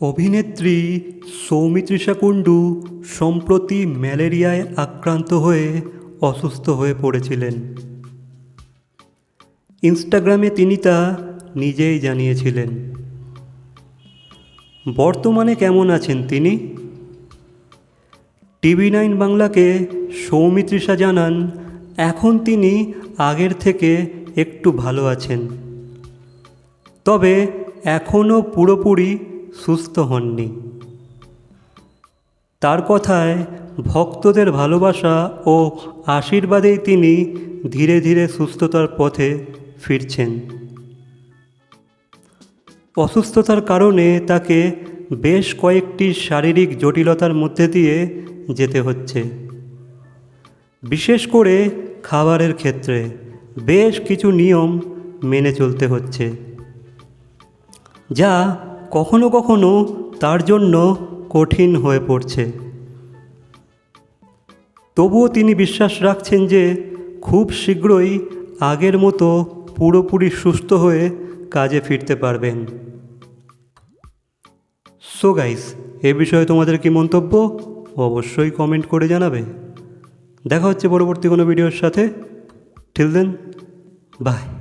অভিনেত্রী সৌমিত্রিষা কুণ্ডু সম্প্রতি ম্যালেরিয়ায় আক্রান্ত হয়ে অসুস্থ হয়ে পড়েছিলেন। ইনস্টাগ্রামে তিনি তা নিজেই জানিয়েছিলেন। বর্তমানে কেমন আছেন তিনি? টিভি নাইন বাংলাকে সৌমিত্রিষা জানান, এখন তিনি আগের থেকে একটু ভালো আছেন। তবে এখনও পুরোপুরি সুস্থ হননি। তার কথায় ভক্তদের ভালোবাসা ও আশীর্বাদেই তিনি ধীরে ধীরে সুস্থতার পথে ফিরছেন। অসুস্থতার কারণে তাকে বেশ কয়েকটি শারীরিক জটিলতার মধ্যে দিয়ে যেতে হচ্ছে। বিশেষ করে খাবারের ক্ষেত্রে বেশ কিছু নিয়ম মেনে চলতে হচ্ছে, যা কখনো কখনো তার জন্য কঠিন হয়ে পড়ছে। তবুও তিনি বিশ্বাস রাখছেন যে খুব শীঘ্রই আগের মতো পুরোপুরি সুস্থ হয়ে কাজে ফিরতে পারবেন। সো গাইস এ বিষয়ে তোমাদের কি মন্তব্য? অবশ্যই কমেন্ট করে জানাবে। দেখা হচ্ছে পরবর্তী কোনো ভিডিওর সাথে। Till then by